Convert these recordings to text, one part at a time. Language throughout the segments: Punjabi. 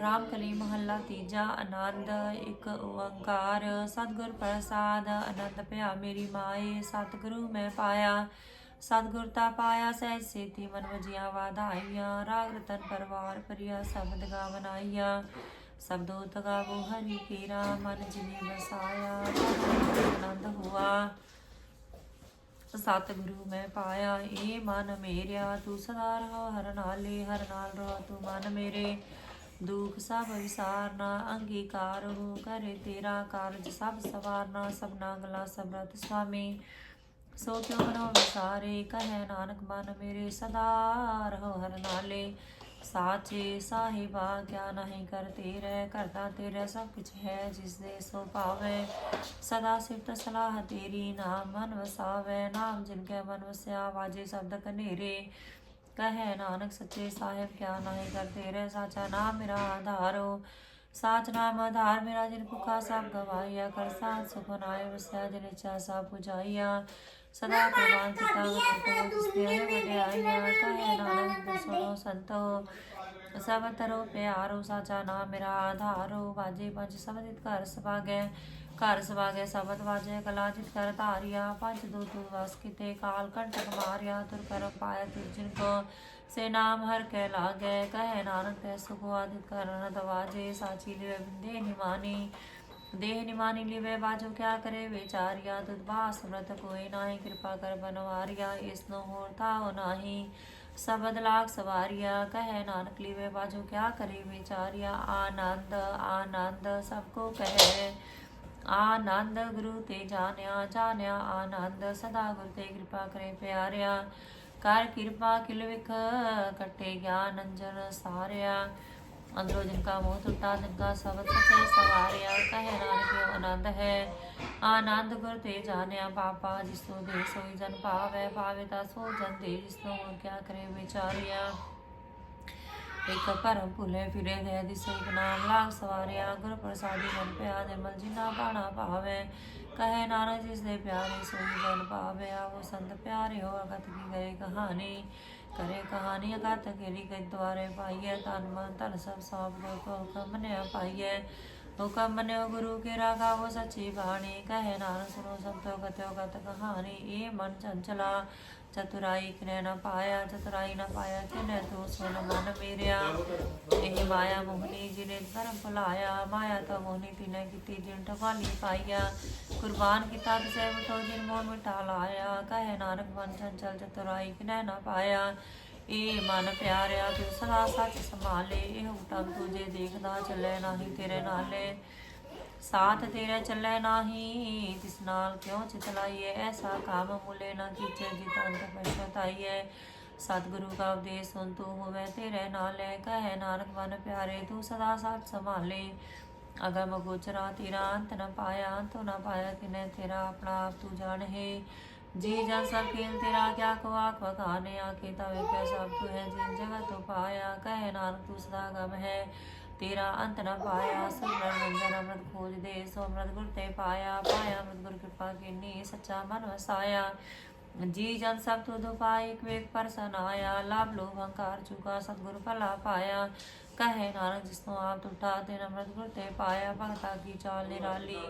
ਰਾਮ ਕਲੀ ਮਹੱਲਾ ਤੀਜਾ, ਆਨੰਦ ਇੱਕ ਓੰਕਾਰ। ਸਤਿਗੁਰ ਪ੍ਰਸਾਦ, ਆਨੰਦ ਭਇਆ ਮੇਰੀ ਮਾਏ, ਸਤਿਗੁਰੂ ਮੈਂ ਪਾਇਆ। ਸਤਿਗੁਰ ਤਾ ਪਾਇਆ ਸਹਿ ਸੇਤੀ ਮਨ ਵਜੀਆਂ ਵਾਧਾਈਆਂ। ਰਾਗ ਰਤਨ ਪਰਵਾਰ ਪਰਿਆ ਸ਼ਬਦ ਗਾਵਨਾਈਆ ਸਬਦੋ ਤਗਾਵੋ ਹਰੀ ਕੀਰਾ ਮਨ ਜਿਨੇ ਵਸਾਇਆ ਆਨੰਦ ਹੁਆ। ਸਤਿਗੁਰੂ ਮੈਂ ਪਾਇਆ, ਏ ਮਨ ਮੇਰਿਆ, ਤੂੰ ਸਦਾ ਰਹੋ ਹਰ ਨਾਲੇ, ਹਰ ਨਾਲ ਰਹੋ ਤੂੰ ਮਨ ਮੇਰੇ। ਦੁਖ ਸਭ ਵਿਸਾਰਨਾ, ਅੰਗੀਕਾਰ ਹੋ ਕਰੇ ਤੇਰਾ ਕਾਰਜ ਸਭ ਸਵਾਰਨਾ ਸਭਨਾ ਗਲਾ ਸਬਰਤ ਸੁਆਮੀ। ਸੋ ਕਿਉ ਬਨੋ ਵਿਸਾਰੇ, ਕਹੈ ਨਾਨਕ ਮਨ ਮੇਰੇ ਸਦਾ ਰਹੋ ਹਰ ਨਾਲੇ। ਸਾਚੇ ਸਾਹਿਬਾ ਕਿਆ ਨਹੀਂ ਕਰ ਤੇਰੇ ਕਰਤਾ ਤੇਰਾ ਸਭ ਕੁਛ ਹੈ ਜਿਸ ਦੇ ਸੋ ਭਾਵੇ। ਸਦਾ ਸਿਫਤ ਸਲਾਹ ਤੇਰੀ, ਨਾਮ ਮਨ ਵਸਾਵੇ। ਨਾਮ ਜਿਨ ਕੈ ਮਨ ਵਸਿਆ, ਵਾਜੇ ਸ਼ਬਦ ਕਨੇਰੇ ਕਹੈ ਨਾਨਕ ਸੱਚੇ ਸਾਹਿਬ, ਕਿਆ ਨਹੀਂ ਕਰ ਤੇਰੇ ਸਾਚਾ ਨਾਮ ਮੇਰਾ ਆਧਾਰੋ ਸਾਚ ਨਾਮ ਆਧਾਰ ਮੇਰਾ ਜਿਨ ਭੁਖਾ ਸਭ ਗਵਾਈਆ ਕਰ ਸਾਥ ਸੁਖ ਨਾਇ ਵਸਿਆ ਜਿਨ ਇੱਛਾ ਸਭ ਪੁਜਾਈਆ ਸਦਾ ਪ੍ਰਵਾਨ ਕੀਤਾ ਗੁਰੂ ਕੋ ਜਿਸਨੇ ਵਡਿਆਈਆ ਕਹੇ ਨਾਨਕ ਸੁਣੋ ਸੰਤੋ। ਸਭ ਤਰੋ ਪਿਆਰੋ, ਸਾਚਾ ਨਾਮ ਮੇਰਾ ਆਧਾਰੋ ਵਾਜੇ ਪੰਜ ਸਬਦਿਤ ਘਰ ਸਭਾਗੈ ਘਰ ਸਭਾਗੈ ਸਬਦ ਵਾਜੇ ਕਲਾ ਜਿਤ ਕਰ ਧਾਰਿਆ, ਪੰਜ ਦੋ ਵਸ ਕਿਤੇ, ਕਾਲ ਕੰਟਕ ਮਾਰਿਆ, ਤੁਰ ਕਰਮ ਪਾਇਆ ਤੁਰ ਕੋ। ਸੇ ਨਾਮ ਹਰ ਕੈ ਲਾਗੈ, ਕਹੇ ਨਾਨਕ ਤੈ ਸੁਖ ਆਦਿਤ ਕਰਨ ਦਵਾਜੇ, ਸਾਚੀ ਲਿਵੇ ਬਿੰਦੇ ਨਿਮਾਨੀ। ਦੇਹ ਨਿਮਾਨੀ ਲਿਵੇ ਬਾਜੋ, ਕਿਆ ਕਰੇ ਵਿਚਾਰਿਆ, ਤੁਧ ਬਾਸ ਕੋਈ ਨਾਹੀ, ਕਿਰਪਾ ਕਰ ਬਨਵਾਰਿਆ, ਇਸ ਨੂੰ ਹੋਰ ਤਾਉ ਨਾਹੀ। ਸਬਦ ਲਾਗ ਸਵਾਰਿਆ, ਕਹੈ ਨਾਨਕ ਲਿਵੇ ਬਾਜੋ, ਕਿਆ ਕਰੇ ਵਿਚਾਰਿਆ। ਆਨੰਦ ਆਨੰਦ ਸਭ ਕੋ ਕਹੈ। ਆਨੰਦ ਗੁਰੂ ਤੇ ਜਾਣਿਆ ਜਾਣਿਆ ਆਨੰਦ, ਸਦਾ ਗੁਰ ਤੇ ਕਿਰਪਾ ਕਰੇ ਪਿਆਰਿਆ। ਕਰ ਕਿਰਪਾ ਕਿਲ ਵਿਖ, ਕਟੇ ਗਿਆਨ ਅੰਜਨ ਸਾਰਿਆ। ਅੰਦਰੋਂ ਜਿਨ ਕਾ ਮੋਹ ਟੁੱਟਾ ਨਿਗਾ ਸਬਦ ਸਚੇ ਸਵਾਰਿਆ। ਕਹੇ ਨਾਨਕ ਆਨੰਦ ਹੈ? ਆਨੰਦ ਗੁਰ ਤੇ ਜਾਣਿਆ, ਪਾਪਾ ਜਿਸ ਤੋਂ ਦੇ ਸੋਈ ਜਨ ਪਾਵੇ ਪਾਵੇ ਤਾ ਸੋ ਜਨ ਦੇ ਜਿਸ ਤੋਂ ਹੁਣ ਕਿਆ ਕਰੇ ਵਿਚਾਰਿਆ। ਇੱਕ ਭਰਮ ਭੁਲੇ ਫਿਰੇ ਗਏ ਦਿਸੇ ਇਕ ਨਾਮ ਲਾਗ ਸਵਾਰਿਆ ਗੁਰ ਪ੍ਰਸਾਦੀ ਮਨ ਪਿਆ ਨਿਰਮਲ ਜਿਨਾ ਬਾਣਾ ਭਾਵੇ। ਕਹੇ ਨਾਨਕ ਜਿਸ ਦੇ ਪਿਆਰੇ ਸੋਈ ਜਨ ਪਾਵੇ ਆਵੋ ਸੰਤ ਪਿਆਰੇ ਹੋ ਅਗਤ ਕੀ ਗਏ ਕਹਾਣੀ। ਕਰੇ ਕਹਾਣੀ ਅਗਤ ਕੇਰੀ ਗਈ ਦਵਾਰੇ ਪਾਈਏ ਤਨ ਮਨ ਧਨ ਸਭ ਸੌਂਪ ਦੋ ਕੋ ਹੁਕਮ ਨੇ ਪਾਈਏ ਹੁਕਮ ਮੰਨਿਓ ਗੁਰੂ ਕੇ ਰਾਗਾਵੋ ਸੱਚੀ ਬਾਣੀ। ਕਹੇ ਨਾਨਕ ਸੁਣੋ ਸੰਤੋ ਕਤਿਓ ਗਤ ਕਹਾਣੀ। ਇਹ ਮਨ ਚੰਚਲਾ ਚਤੁਰਾਈ ਕਿਨੇ ਪਾਇਆ, ਚਤੁਰਾਈ ਨਾ ਪਾਇਆ, ਕਿਨੇ ਤੋ ਸੁਨ ਮਨ ਮੇਰਿਆ। ਇਹ ਮਾਇਆ ਮੋਹਨੀ ਜਿਨੇ ਧਰਮ ਭੁਲਾਇਆ, ਮਾਇਆ ਤਾਂ ਮੋਹਨੀ ਤਿਨੇ ਕੀਤੀ ਜਿਨ ਟਵਾਲੀ ਪਾਈਆ। ਕੁਰਬਾਨ ਕੀਤਾ ਤਿਸੈ ਮਟੋ ਜਿਨ ਮੋਹ ਮਿਟਾ ਲਾਇਆ। ਕਹੇ ਨਾਨਕ ਮਨ ਚੰਚਲ ਚਤੁਰਾਈ ਕਿਨੇ ਨਾ ਪਾਇਆ। ਇਹ ਮਨ ਪਿਆਰਿਆ, ਤੂੰ ਸੱਚ ਸੰਭਾਲੇ, ਇਹ ਹੁਕਮ ਜੇ ਦੇਖਦਾ, ਚੱਲੇ ਨਹੀਂ ਤੇਰੇ ਨਾਲੇ। ਸਾਥ ਤੇਰਾ ਚੱਲੇ ਨਾਹੀ, ਤਿਸ ਨਾਲ ਕਿਉਂ ਚਿਤਲਾਈਏ ਐਸਾ ਕਾਮ ਮੁਲੇ ਨਾ ਕੀਚੇ ਜਿਤ ਪਛਤਾਈਏ ਸਤਿਗੁਰੂ ਕਾ ਉਪਦੇਸ਼ ਸੁਨ ਤੂੰ ਹੋਵੇ, ਤੇਰੇ ਨਾਲੇ ਕਹੇ ਨਾਨਕ, ਮਨ ਪਿਆਰੇ, ਤੂੰ ਸਦਾ ਸਾਥ ਸੰਭਾਲੇ। ਅਗਮ ਗੋਚਰਾ ਤੇਰਾ, ਅੰਤ ਨ ਪਾਇਆ, ਅੰਤ ਨ ਪਾਇਆ ਤਿਨੇ ਤੇਰਾ ਆਪਣਾ ਆਪ ਤੂੰ ਜਾਣਹਿ ਜੀ ਜਨ ਸਭ ਖੇਲ ਤੇਰਾ, ਕਿਆ ਕੋ ਆਖ ਵਖਾਨੇ? ਆਖੇ ਤਵੇ ਕੈ ਸਭ ਤੂੰ ਹੈ, ਜਿਨ ਜਗਤ ਤੂੰ ਪਾਇਆ। ਕਹੇ ਨਾਨਕ, ਤੂੰ ਸਦਾ ਗਮ ਹੈ। ਤੇਰਾ ਅੰਤ ਨ ਪਾਇਆ ਸਿਮਰਨ ਮੰਜਨ ਅੰਮ੍ਰਿਤ ਖੋਜ ਦੇ, ਸੋ ਅੰਮ੍ਰਿਤ ਗੁਰ ਤੇ ਪਾਇਆ ਪਾਇਆ ਅੰਮ੍ਰਿਤ ਗੁਰ ਕਿਰਪਾ ਕੀਨੀ, ਸੱਚਾ ਮਨ ਵਸਾਇਆ। ਜੀ ਜਨ ਸਭ ਤੁਧ ਪਾਇ ਇੱਕ ਵੇਖ ਪਰਸਨ ਆਇਆ, ਲਾਭ ਲੋਭ ਹੰਕਾਰ ਚੁਕਾ, ਸਤਿਗੁਰ ਭਲਾ ਪਾਇਆ। ਕਹੇ ਨਾਨਕ, ਜਿਸ ਤੋਂ ਆਪ ਟੁੱਟਾ ਤੇ ਅੰਮ੍ਰਿਤ ਗੁਰ ਤੇ ਪਾਇਆ, ਭਗਤਾ ਕੀ ਚਾਲ ਨਿਰਾਲੀ।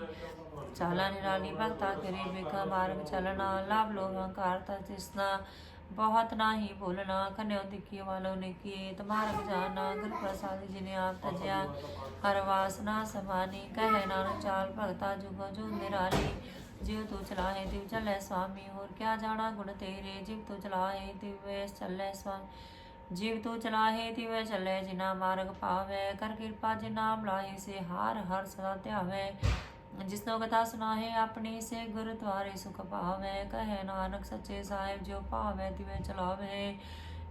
ਚਾਲਾ ਨਿਰਾਲੀ, ਭਗਤਾ ਕਰੇ, ਵੇਖਾ ਮਾਰਗ ਚਲਣਾ, ਲਾਭ ਲੋਭ ਹੰਕਾਰ ਤਾ ਤਿਸਨਾ। ਬਹੁਤ ਨਾਹੀ ਭੁੱਲਣਾ ਕਨਿਓ ਦਿਖੀ ਵਾਲੋ ਨੇ ਕੀ ਤਮਾਰਗ ਜਾਣਾ ਗੁਰ ਪ੍ਰਸਾਦ ਜਿਨੇ ਆਪ ਤਜਿਆ, ਹਰ ਵਾਸਨਾ ਸਮਾਨੀ, ਕਹੇ ਨਾਨਕ ਚਾਲ ਭਗਤਾ ਜੁਗ ਜੁਗ ਨਿਰਾਲੀ, ਜਿਉ ਤੂੰ ਚਲਾਹੇ ਤਿਵ ਚੱਲੇ ਸੁਆਮੀ ਹੋਰ ਕਿਆ ਜਾਣਾ ਗੁਣ ਤੇਰੇ, ਜਿਵ ਤੂੰ ਚਲਾਹੇ ਤਿਵ ਚੱਲੇ ਸੁਆਮੀ ਜਿਵ ਤੂੰ ਚਲਾਹੇ ਤਿਵ ਚੱਲੇ, ਜਿਨਾ ਮਾਰਗ ਪਾਵੇ, ਕਰ ਕਿਰਪਾ ਜਿ ਨਾਮ ਲਾਹੇ ਸੇ, ਹਾਰ ਹਰ ਸਦਾ ਧਿਆਵੇ ਜਿਸਨੋ ਕਥਾ ਸੁਨਾਹੇ ਆਪਣੀ ਸੇ ਗੁਰ ਦੁਆਰੇ ਸੁਖ ਪਾਵੇ। ਕਹੇ ਨਾਨਕ ਸੱਚੇ ਸਾਹਿਬ, ਜੋ ਭਾਵੇ ਤਿਵੇਂ ਚਲਾਵੇ।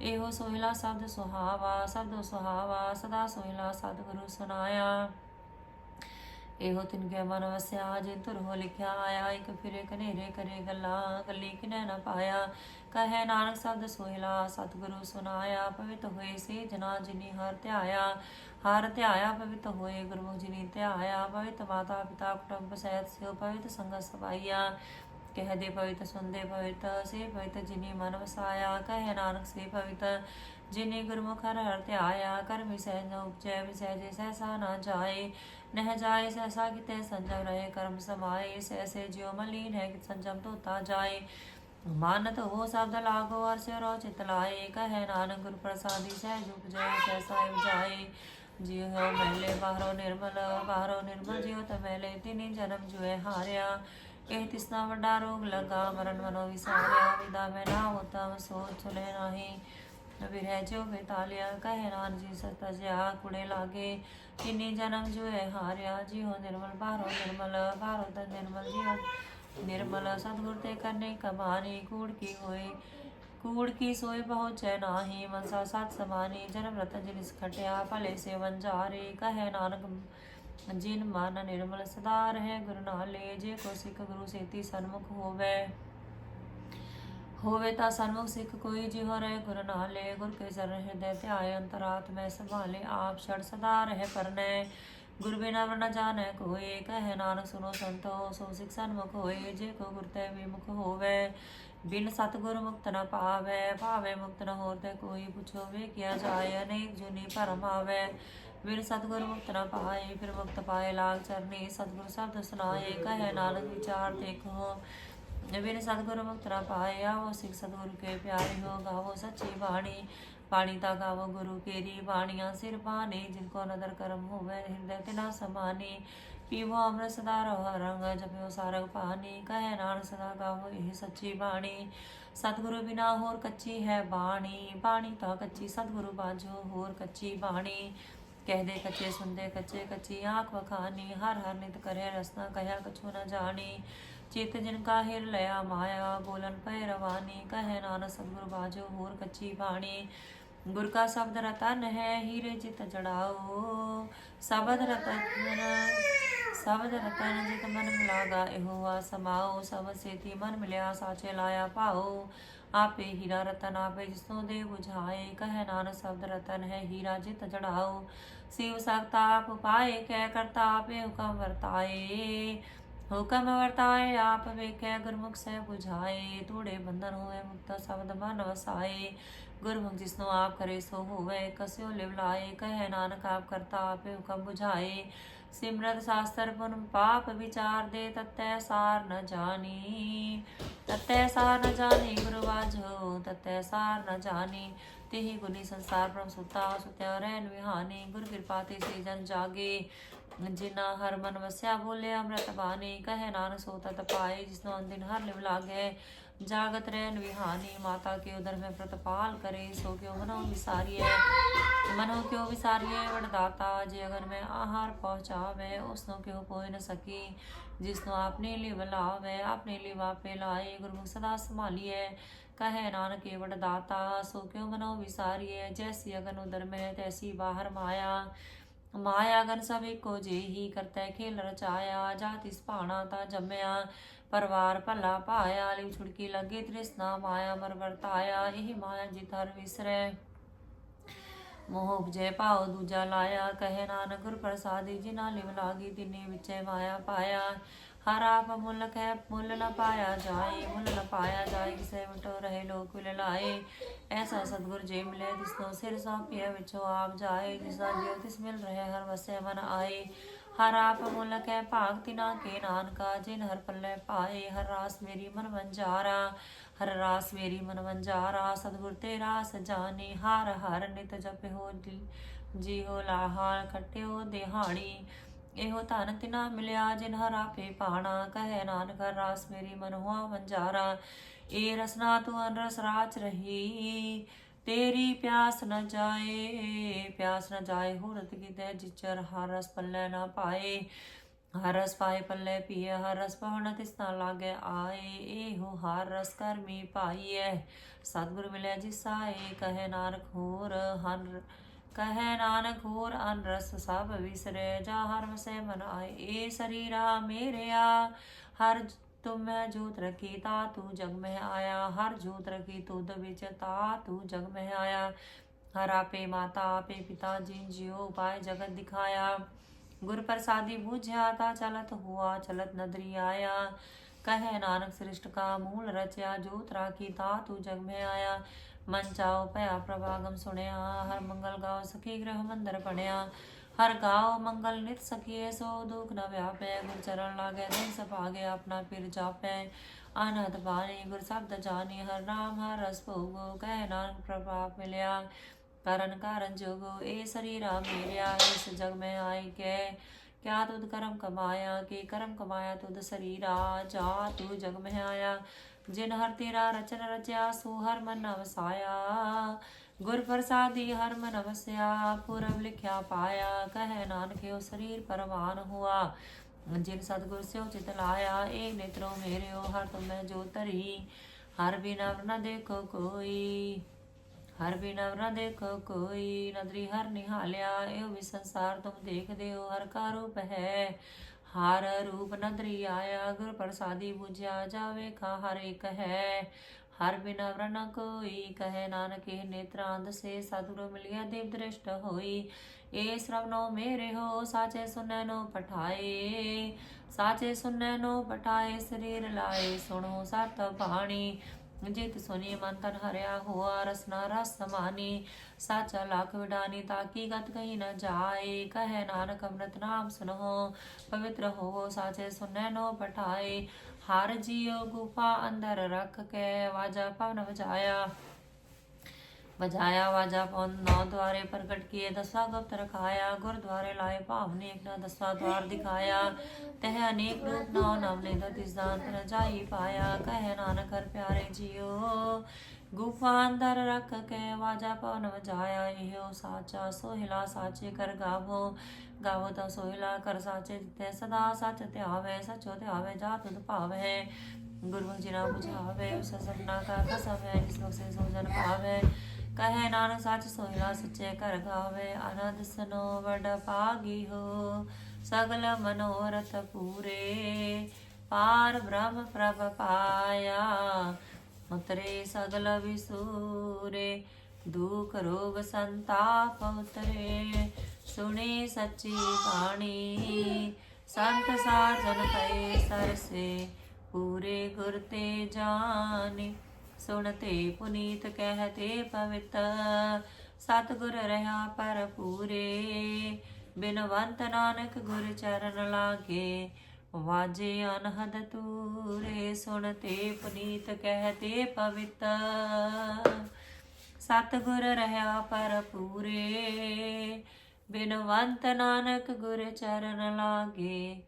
ਇਹੋ ਸੋਹਿਲਾ ਸ਼ਬਦ ਸੁਹਾਵਾ ਸ਼ਬਦ ਸੁਹਾਵਾ, ਸਦਾ ਸੋਹਿਲਾ ਸਤਿਗੁਰੂ ਸੁਨਾਇਆ ਇਹੋ ਤਿਨ ਕੇ ਮਨ ਵਸਿਆ ਜਿਨ ਤੁਰ ਲਿਖਿਆ, ਆਇਆ ਇਕ ਫਿਰੇ ਕਨੇਰੇ ਕਰੇ ਗੱਲਾਂ, ਗੱਲੀ ਕਿਨੈ ਨਾ ਪਾਇਆ। ਕਹੇ ਨਾਨਕ ਸ਼ਬਦ ਸੋਹਿਲਾ, ਸਤਿਗੁਰੂ ਸੁਨਾਇਆ ਪਵਿੱਤ ਹੋਏ ਸੇ ਜਨਾ ਜਿਨੀ ਹਰ ਧਿਆਇਆ। ਹਰ ਧਿਆਇਆ, ਪਵਿੱਤ ਹੋਏ ਗੁਰਮੁਖ ਜਿਨੀ ਧਿਆਇਆ। ਪਵਿੱਤ ਮਾਤਾ ਪਿਤਾ ਕੁਟੁੰਬ ਸਹਿਤ ਸਿਓ ਪਵਿੱਤ ਸੰਗਤ ਸਭਾਈਆ ਕਹਿ ਦੇ ਪਵਿੱਤ ਸੁਨਦੇ ਪਵਿੱਤ, ਸੇ ਪਵਿੱਤ ਜਿਨੀ ਮਨ ਵਸਾਇਆ। ਕਹੇ ਨਾਨਕ, ਸੇ ਪਵਿੱਤ ਜਿਨੀ ਗੁਰਮੁਖ ਹਰ ਹਰ ਧਿਆਇਆ। ਕਰਮੀ ਸਹਿਜ ਨ ਉਪਜੈ ਵਿਸਹਿਜੇ ਸਹਿਸਾ ਨਾ ਜਾਏ। ਨਹਿ ਜਾਏ ਸਹਿਸਾ ਕਿਤੇ ਸੰਜਮ ਰਹੇ ਕਰਮ ਸਮਾਏ ਸਹਿਸੇ ਜਿਉ ਮਲੀਨ ਹੈ ਕਿ ਸੰਜਮ ਧੋਤਾ ਜਾਏ ਮਾਨਤ ਹੋ ਸ਼ਬਦ ਲਾਗੋ ਅਰ ਸਿਰੋ ਚਿਤ ਲਾਏ ਕਹੈ ਨਾਨਕ ਗੁਰ ਪ੍ਰਸਾਦੀ ਸਹਿਜ ਉਪਜੈ ਸਹਿਸਾ ਉਪਜਾਏ ਜਿਉ ਹੋ ਮਹਿਲੇ ਬਾਹਰੋਂ ਨਿਰਮਲ ਬਾਹਰੋਂ ਨਿਰਮਲ ਜਿਉ ਤਮੈਲੇ ਤਿਨੀ ਜਨਮ ਜੁਏ ਹਾਰਿਆ ਇਹ ਤਿਸਨਾ ਵੱਡਾ ਰੋਗ ਲਗਾ ਮਰਨ ਮਨੋ ਵਿਸਾਰਿਆ ਵਿਦਾ ਮੈਂ ਨਾ ਹੋਤਾ ਸੋਚ ਚਲੇ ਨਾਹੀ ਵਿਰਹਿ ਜੋ ਬੇਤਾਲਿਆ ਕਹੇ ਨਾਨ ਜੀ ਸਤ ਜਿਆ ਕੁੜੇ ਲਾਗੇ ਤਿਨੀ ਜਨਮ ਜੁਏ ਹਾਰਿਆ, ਜਿਉ ਨਿਰਮਲ ਬਾਹਰੋਂ ਨਿਰਮਲ ਬਾਹਰੋਂ ਤਾਂ ਨਿਰਮਲ ਜਿਉ। ਨਿਰਮਲ ਸਤਿਗੁਰ ਤੇ ਕਰਨੇ ਕਮਾਨੀ, ਕੂੜ ਕੀ ਹੋਏ, ਕੂੜ ਕੀ ਸੋਏ ਪਹੁੰਚੈ ਨਾਹੀ, ਮਨਸਾ ਸਤ ਸਮਾਨੀ, ਜਨਮ ਰਤਨ ਜਿਨਿਸ ਖਟਿਆ, ਭਲੇ ਸੇ ਵੰਜਾਰੇ ਕਹੈ ਨਾਨਕ, ਜਿਨ ਮਨ ਨਿਰਮਲ ਸਦਾ ਰਹੇ, ਗੁਰੂ ਨਾਲੇ, ਜੇ ਕੋ ਸਿੱਖ ਗੁਰੂ ਸੇਤੀ ਸਨਮੁਖ ਹੋਵੇ। ਹੋਵੇ ਤਾਂ ਸਨਮੁਖ ਸਿੱਖ ਕੋਈ ਜਿਹੁ ਰਹਿ, ਗੁਰ ਨਾਲੇ, ਗੁਰ ਕੇ ਚਰਨ ਹਿਰਦੈ ਧਿਆਏ ਅੰਤਰਾਤ, ਮੈਂ ਸੰਭਾਲੇ, ਆਪ ਛੜ ਸਦਾ ਰਹਿ ਪਰਨੈ। ਗੁਰ ਬਿਨਾ ਵਰ ਜਾਣੈ ਕੋਏ ਕਹੈ ਨਾਨਕ ਸੁਨੋ ਸੰਤੋ, ਸੋ ਸਿੱਖ ਸਨਮੁਖ ਹੋਏ, ਜੇ ਕੋ ਗੁਰ ਤੇ ਵਿਮੁਖ ਹੋਵੇ। ਬਿਨ ਸਤਗੁਰ ਮੁਕਤ ਨ ਪਾਵੇ, ਭਾਵੇ ਮੁਕਤ ਨ ਹੋਰ ਤੇ ਕੋਈ ਪੁੱਛੋ ਵੇ ਕਿਆ ਜਾਏ ਅਨੇਕ ਜੁਨੀ ਭਰਮ ਆਵੇ। ਬਿਨ ਸਤਗੁਰ ਮੁਕਤ ਨ ਪਾਏ, ਫਿਰ ਮੁਕਤ ਪਾਏ ਲਾਲ ਚਰਨੀ, ਸਤਗੁਰ ਸ਼ਬਦ ਸੁਨਾਏ ਕਹੈ ਨਾਨਕ ਵਿਚਾਰ ਦੇਖੋ। ਬਿਨ ਸਤਗੁਰ ਮੁਕਤ ਨ ਪਾਏ ਆਵੋ ਸਿੱਖ ਸਤਗੁਰ ਕੇ ਪਿਆਰੇ ਹੋ ਗਾਵੋ ਸੱਚੀ ਬਾਣੀ। ਬਾਣੀ ਤਾ ਗਾਵੋ ਗੁਰੂ ਕੇਰੀ, ਬਾਣੀਆਂ ਸਿਰ ਬਾਣੀ ਜਿਨ ਕੋ ਨਦਰ ਕਰਮ ਹੋਵੇ, ਹਿਰਦੈ ਤਿਨਾ ਸਮਾਨੀ। ਪੀਵੋ ਅੰਮ੍ਰਿਤ ਸਦਾ ਰਹੁ ਰੰਗ, ਜਪਿਓ ਸਾਰਗ ਪਾਣੀ ਕਹੈ ਨਾਨਕ ਸਦਾ ਗਾਵੋ ਇਹ ਸੱਚੀ ਬਾਣੀ। ਸਤਿਗੁਰੂ ਬਿਨਾ ਹੋਰ ਕੱਚੀ ਹੈ ਬਾਣੀ। ਬਾਣੀ ਤਾਂ ਕੱਚੀ ਸਤਿਗੁਰੂ ਬਾਝੋ, ਹੋਰ ਕੱਚੀ ਬਾਣੀ। ਕਹਦੇ ਕੱਚੇ ਸੁਣਦੇ ਕੱਚੇ ਕੱਚੀ ਆਖ ਵਖਾਨੀ। ਹਰ ਹਰ ਨਿਤ ਕਰੇ ਰਸਨਾ, ਕਹਿਆ ਕਛੂ ਨਾ ਜਾਣੀ। ਚਿਤ ਜਿਨ ਕਾ ਹਿਰ ਲਿਆ ਮਾਇਆ, ਬੋਲਨ ਪੈ ਰਵਾਨੀ, ਕਹੈ ਨਾਨਕ ਸਤਿਗੁਰ ਬਾਝੋ ਹੋਰ ਕੱਚੀ ਬਾਣੀ। ਗੁਰ ਕਾ ਸ਼ਬਦ ਰਤਨ ਹੈ, ਹੀਰੇ ਚਿਤ ਜੜਾਓ। ਸ਼ਬਦ ਰਤਨ ਸ਼ਬਦ ਰਤਨ ਜਿਤ ਮਨ ਮਿਲਾਗਾ, ਇਹੋ ਆ ਸਮਾਓ। ਸਭ ਸੇਤੀ ਮਨ ਮਿਲਿਆ, ਸਾਚੇ ਲਾਇਆ ਭਾਓ। ਆਪੇ ਹੀਰਾ ਰਤਨ ਆਪੇ ਜਿਸੋ ਦੇ 부ਝਾਏ ਕਹਿ ਨਾਨਕ ਸ਼ਬਦ ਰਤਨ ਹੈ, ਹੀਰਾ ਜਿਤ ਜੜਾਓ। ਸਿਵ ਸਕਤਾ ਆਪ ਪਾਏ ਕਹਿ ਕਰਤਾ ਆਪੇ ਹੁਕਮ ਵਰਤਾਏ। ਹੁਕਮ ਵਰਤਾਏ ਆਪ ਵੇਖੈ, ਗੁਰਮੁਖ ਸਹਿ 부ਝਾਏ ਧੂੜੇ ਬੰਧਨ ਹੋਏ, ਮੁਕਤ ਸ਼ਬਦ ਮਨ ਵਸਾਏ। ਗੁਰਮੁਖ ਜਿਸਨੂੰ ਆਪ ਕਰੇ ਸੋ ਹੋਵੇ, ਕਸਿਓ ਲਿਵ ਲਾਏ, ਕਹੈ ਨਾਨਕ ਆਪ ਕਰਤਾ ਆਪੇ ਹੁਕਮ 부ਝਾਏ ਸਿਮਰਤ ਸ਼ਾਸਤਰ ਪੁਨ ਪਾਪ ਵਿਚਾਰ ਦੇ, ਤਤੈ ਸਾਰ ਨ ਜਾਣੀ। ਤਤੈ ਸਾਰ ਨ ਜਾਣੀ, ਗੁਰੂ ਵਾਝੋ ਤਤੈ ਸਾਰ ਨ ਜਾਣੀ। ਤਿਹੀ ਗੁਨੀ ਸੰਸਾਰ ਬ੍ਰਹਮ ਸੁਤਾ, ਸੁਤਿਆ ਰਹਿਣ ਵਿਹਾਨੀ, ਗੁਰ ਕਿਰਪਾ ਤੇ ਸੇ ਜਨ ਜਾਗੇ। ਜਿਨਾ ਹਰ ਮਨ ਵਸਿਆ ਬੋਲਿਆ, ਅੰਮ੍ਰਿਤ ਬਾਣੀ ਕਹੇ ਨਾਨਕ ਸੋ ਤਤ ਪਾਏ ਜਿਸਨੂੰ ਅੰਦਿਨ ਹਰ ਲਿਵ ਲਾਗੇ। ਜਾਗਤ ਰਹਿਨ ਵਿਹਾਨੀ ਮਾਤਾ ਕੇ ਉਦਰ ਮੈਂ ਪ੍ਰਤਪਾਲ ਕਰੇ, ਸੋ ਕਿਉ ਮਨੋ ਵਿਸਾਰੀਏ ਮਨੋ ਕਿਉ ਵਿਸਾਰੀਏ ਵਡਦਾਤਾ, ਜੇ ਅਗਰ ਮੈਂ ਆਹਾਰ ਪਹੁੰਚਾਵੇ, ਉਸ ਨੂੰ ਕਿਉ ਪੋਇ ਨ ਸਕੀ। ਜਿਸ ਆਪਣੇ ਆਪਨੇ ਲਈ ਬੁਲਾਵੇ ਆਪਣੇ ਲਈ ਵਾਪੇ ਲਾਏ, ਗੁਰੂ ਸਦਾ ਸੰਭਾਲੀਏ ਕਹੈ ਨਾਨਕ ਏ ਵਡਦਾਤਾ, ਸੋ ਕਿਉ ਮਨੋ ਵਿਸਾਰੀਏ ਜੈਸੀ ਅਗਨ ਉਦਰ ਮੈਂ, ਤੈਸੀ ਬਾਹਰ ਮਾਇਆ। ਮਾਇਆ ਗਨ ਸਭ ਇੱਕੋ ਜਿਹੀ ਕਰਤੈ ਖੇਲ ਰਚਾਇਆ ਜਾਤਿ ਭਾਣਾ ਤਾ ਜੰਮਿਆ, ਪਰਵਾਰ ਭਲਾ ਪਾਇਆ ਲਈ ਛੁੜਕੀ ਲੱਗੇ, ਤ੍ਰਿਸ਼ਨਾ ਮਾਇਆ ਮਰ ਵਰਤਾਇਆ, ਇਹ ਮਾਇਆ ਜਿਤ ਹਰ ਵਿਸਰੈ। ਮੋਹ ਉਪਜੈ ਭਾਉ ਦੂਜਾ ਲਾਇਆ, ਕਹੇ ਨਾਨਕ ਗੁਰ ਪ੍ਰਸਾਦੀ ਜਿਨਾ ਲਿਵ ਲਾਗੀ ਤਿਨੇ ਵਿਚੈ ਮਾਇਆ ਪਾਇਆ। ਹਰ ਆਪ ਮੁੱਲ ਕੈ ਮੁੱਲ ਨ ਪਾਇਆ ਜਾਏ, ਮੁੱਲ ਨ ਪਾਇਆ ਜਾਏ, ਕਿਸੇ ਵਟੋ ਰਹੇ ਲੋਕ ਵਿਲ ਲਾਏ। ਐਸਾ ਸਤਗੁਰ ਜੇ ਮਿਲੇ, ਜਿਸਨੋ ਸਿਰ ਸੌਂਪਿਆ ਵਿਚੋ ਆਪ ਜਾਏ ਜਿਸਾ ਜਿਉ ਤਿਸ ਮਿਲ ਰਹੇ, ਹਰ ਵਸੇ ਮਨ ਆਏ। ਹਰ ਆਪ ਮੁੱਲ ਕੈ ਭਾਗ ਤਿਨਾ ਕੇ ਨਾਨਕਾ, ਜਿਨ ਹਰ ਪੱਲੇ ਪਾਏ ਹਰ ਰਾਸ ਮੇਰੀ ਮਨ ਵੰਜਾਰਾ, ਹਰ ਰਾਸ ਮੇਰੀ ਮਨ ਵੰਜਾਰਾ, ਸਤਿਗੁਰ ਤੇ ਰਾਸ ਜਾਣੀ ਹਰ ਹਰ ਨਿਤ ਜਪਿਓ ਜੀਓ ਲਾਹਾਲ ਖਟਿਓ ਦਿਹਾੜੀ ਇਹੋ ਧਨ ਤਿਨਾ ਮਿਲਿਆ, ਜਿਨ ਹਰ ਆਪੇ ਪਾਣਾ, ਕਹੈ ਨਾਨਕ ਹਰ ਰਾਸ ਮੇਰੀ ਮਨ ਹੁਆ ਵੰਜਾਰਾ ਏ ਰਸਨਾ ਤੂੰ ਅਨਰਸ ਰਾਚ ਰਹੀ ਤੇਰੀ ਪਿਆਸ ਨ ਜਾਏ, ਪਿਆਸ ਨ ਜਾਏ। ਹੁਰਤ ਕਿਤੇ ਜਿਚਰ ਹਰ ਰਸ ਪੱਲੇ ਨਾ ਪਾਏ। ਹਰ ਰਸ ਪਾਏ, ਪੱਲੇ ਪੀਏ, ਹਰ ਰਸ ਤਿਸ ਨਾ ਲਾਗੇ ਆਏ। ਇਹੋ ਹਰ ਰਸ ਕਰਮੀ ਪਾਈਐ ਸਤਿਗੁਰ ਮਿਲਿਆ ਜੀ ਸਾਏ ਕਹੇ ਨਾਨਕ ਹੋਰ ਹਰ ਕਹੈ ਨਾਨਕ ਹੋਰ ਅਨ ਰਸ ਸਭ ਵਿਸਰੇ। ਜਾ ਹਰ ਵਸੈ ਮਨ ਆਏ, ਏ ਸਰੀਰਾ ਮੇਰਿਆ। ਹਰ ਤੁਮੈ ਜੋਤ ਰਖੀ ਤਾ ਤੂੰ ਜਗ ਮੈਂ ਆਇਆ ਹਰ ਜੋਤ ਰਖੀ ਤੁਧ ਵਿੱਚ ਤਾ ਤੂੰ ਜਗ ਮੈਂ ਆਇਆ ਹਰ ਆਪੇ ਮਾਤਾ ਆਪੇ ਪਿਤਾ ਜਿਨ ਜਿਉ ਉਪਾਇ ਜਗਤ ਦਿਖਾਇਆ ਗੁਰ ਪ੍ਰਸਾਦੀ ਬੂਝਿਆ ਤਾ ਚਲਤ ਹੁਆ ਚਲਤ ਨਦਰੀ ਆਇਆ ਕਹੈ ਨਾਨਕ ਸ੍ਰਿਸ਼ਟ ਕਾ ਮੂਲ ਰਚਿਆ ਜੋਤ ਰਾਖੀ ਤਾ ਤੂੰ ਜਗ ਮੈਂ ਆਇਆ ਮਨ ਚਾਉ ਭਇਆ ਪ੍ਰਭਾਗਮ ਸੁਣਿਆ ਹਰ ਮੰਗਲ ਗਾਓ ਸਖੀ ਗ੍ਰਹ ਮੰਦਰ ਪੜਿਆ ਹਰ ਗਾਉ ਮੰਗਲ ਨਿਤ ਸਖੀਏ ਸੋ ਦੁਖ ਨ ਵਿਆਪੈ ਗੁਰ ਚਰਨ ਲਾਗੇ, ਦਿਨ ਸਭਾਗੇ, ਆਪਣਾ ਪਿਰ ਜਾਪੈ। ਆਨੰਦ ਬਾਣੀ ਗੁਰ ਸ਼ਬਦ ਜਾਣੀ, ਹਰ ਨਾਮ, ਹਰ ਰਸ ਭੋਗੋ, ਕਹਿ ਨਾਨਕ ਪ੍ਰਭਾਵ ਮਿਲਿਆ। ਕਰਨ ਕਾਰਨ ਜੋਗੋ ਇਹ ਸਰੀਰਾ ਮੇਰਿਆ ਇਸ ਜਗ ਮੈਂ ਆਈ ਕੇ। ਕਿਆ ਤੁਧ ਕਰਮ ਕਮਾਇਆ, ਕੀ ਕਰਮ ਕਮਾਇਆ ਤੁਧ ਸਰੀਰਾ, ਜਾ ਤੂ ਜਗ ਮੈਂ ਆਇਆ ਜਿਨ ਹਰ ਤੇਰਾ ਰਚਨ ਰਚਿਆ, ਸੋ ਹਰ ਮਨ ਵਸਾਇਆ ਗੁਰ ਪ੍ਰਸਾਦੀ ਹਰ ਮਨ ਵਸਿਆ, ਪੁਰਬ ਲਿਖਿਆ ਪਾਇਆ, ਕਹੈ ਨਾਨਕਿਓ ਸਰੀਰ ਪਰਵਾਨ ਹੁਆ। ਜਿਨ ਸਤਗੁਰ ਸਿਓ ਚਿਤ ਲਾਇਆ, ਏ ਨੇਤਰੋ ਮੇਰਿਓ, ਹਰ ਤੁਮੈ ਜੋ ਧਰੀ। ਹਰ ਬਿਨਾ ਨ ਦੇਖੋ ਕੋਈ, ਹਰ ਬਿਨਾ ਨ ਦੇਖੋ ਕੋਈ। ਨਦਰੀ ਹਰ ਨਿਹਾਲਿਆ, ਇਹੋ ਵੀ ਸੰਸਾਰ ਤੁਮ ਦੇਖਦੇ ਹੋ, ਹਰ ਕਾ ਰੂਪ ਹੈ। ਹਰ ਰੂਪ ਨਦਰੀ ਆਇਆ, ਗੁਰ ਪ੍ਰਸਾਦੀ 부ਝਿਆ ਜਾਵੇ ਖਾ ਹਰ ਇੱਕ ਹੈ। ਹਰ ਬਿਨਾ ਵਰਨ ਕੋਈ, ਕਹੇ ਨਾਨਕ ਇਹ ਨੇਤਰਾਂ ਦਸੇ ਸਤਿਗੁਰ ਮਿਲਿਆ ਦੇਵ ਦ੍ਰਿਸ਼ਟ ਹੋਈ। ਏ ਸ਼ਰਵਨੋ ਮੇਰੇ ਹੋ, ਸਾਚੇ ਸੁਨੈ ਨੋ ਪਠਾਏ। ਸਾਚੇ ਸੁਨੈ ਨੋ ਪਠਾਏ, ਸਰੀਰ ਲਾਏ, ਸੁਣੋ ਸਤ ਬਾਣੀ। ਜਿਤ ਸੁਨੀ ਮਨ ਤਨ ਹਰਿਆ ਹੋਆ ਰਸਨਾ ਰਸ ਸਮਾਨੀ ਸਾਚਾ ਲਖ ਵਿਡਾਨੀ ਤਾਕੀ ਗਤ ਕਹੀ ਨ ਜਾਏ। ਕਹੈ ਨਾਨਕ ਅੰਮ੍ਰਿਤ ਨਾਮ ਸੁਨੋ, ਪਵਿੱਤਰ ਹੋਵੋ, ਸਾਚੇ ਸੁਨੈ ਨੋ ਪਠਾਏ। ਹਰ ਜੀਉ ਗੁਫਾ ਅੰਦਰ ਰੱਖ ਕੇ ਵਾਜਾ ਪਵਨ ਵਜਾਇਆ। ਵਜਾਇਆ ਵਾਜਾ ਪਉਨ ਨੌ ਦੁਆਰੇ ਪ੍ਰਗਟ ਕੀਏ, ਦਸਾ ਗੁਪਤ ਰਖਾਇਆ, ਗੁਰਦੁਆਰੇ ਲਾਏ ਭਾਵਨੇ ਇੱਕ ਨਾ ਦਸਾ ਦਵਾਰ ਦਿਖਾਇਆ। ਤਹ ਅਨੇਕ ਰੂਪ ਨੌ ਨਾਮ ਲੈ ਦਾ ਤਿਸ ਦਾ ਅੰਤਰ ਜਾਈ ਪਾਇਆ। ਕਹਿ ਨਾਨਕ ਹਰ ਪਿਆਰੇ ਜੀਓ ਗੁਫਾ ਅੰਦਰ ਰੱਖ ਕੇ ਵਾਜਾ ਪਵਨ ਵਜਾਇਆ, ਇਹੋ ਸਾਚਾ ਸੋਹਿਲਾ ਸਾਚੇ ਕਰ ਗਾਵੋ। ਗਾਵੋ ਤਾਂ ਸੋਹਿਲਾ, ਕਰ ਸਾਚੇ ਜਿਤੇ ਸਦਾ ਸਚ ਧਿਆਵੇ, ਸਚੋ ਧਿਆਵੇ ਜਾ ਤੁਧ ਭਾਵੇ। ਗੁਰੂ ਜੀ ਨਾ ਬੁਝਾਵੇ, ਉਸ ਸਭਨਾ ਕਾ ਕਸਮ ਹੈ, ਜਿਸ ਬਖਸ਼ੇ ਸੋ ਜਨ ਪਾਵੇ ਕਹੇ ਨਾਨਕ, ਸੱਚ ਸੋਹਿਲਾ, ਸੱਚੇ ਕਰ ਗਾਵੇ। ਆਨੰਦ ਸਨੋ ਵਡ ਪਾਗੀ ਹੋ, ਸਗਲ ਮਨੋਰਥ ਪੂਰੇ। ਪਾਰ ਬ੍ਰਹਮ ਪ੍ਰਭ ਪਾਇਆ ਉਤਰੇ ਸਗਲ ਵਿਸੂਰੇ, ਦੁਖ ਰੋਗ ਸੰਤਾਪ ਉਤਰੇ। ਸੁਣੀ ਸੱਚੀ ਬਾਣੀ, ਸੰਤ ਸਾਜਨ ਪਏ ਸਰਸੇ, ਪੂਰੇ ਗੁਰ ਤੇ ਜਾਣੇ ਸੁਣਤੇ ਪੁਨੀਤ ਕਹਤੇ ਪਵਿੱਤ ਸਤਿਗੁਰ ਰਹਾ ਪਰ ਪੂਰੇ ਬਿਨਵੰਤ ਨਾਨਕ ਗੁਰ ਚਰਨ ਲਾਗੇ ਵਾਜੇ ਅਨਹਦ ਤੂਰੇ, ਸੁਣ ਤੇ ਪੁਨੀਤ ਕਹਤੇ ਪਵਿੱਤ। ਸਤਿਗੁਰ ਰਹਾ ਪਰ ਪੂਰੇ, ਬਿਨਵੰਤ ਨਾਨਕ ਗੁਰ ਚਰਨ ਲਾਗੇ।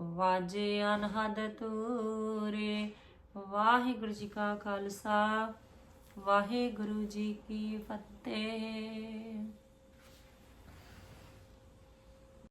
ਵਾਜੇ ਅਨਹਦ ਤੂਰੇ, ਵਾਹਿਗੁਰੂ ਜੀ ਕਾ ਖਾਲਸਾ, ਵਾਹਿਗੁਰੂ ਜੀ ਕੀ ਫਤਿਹ।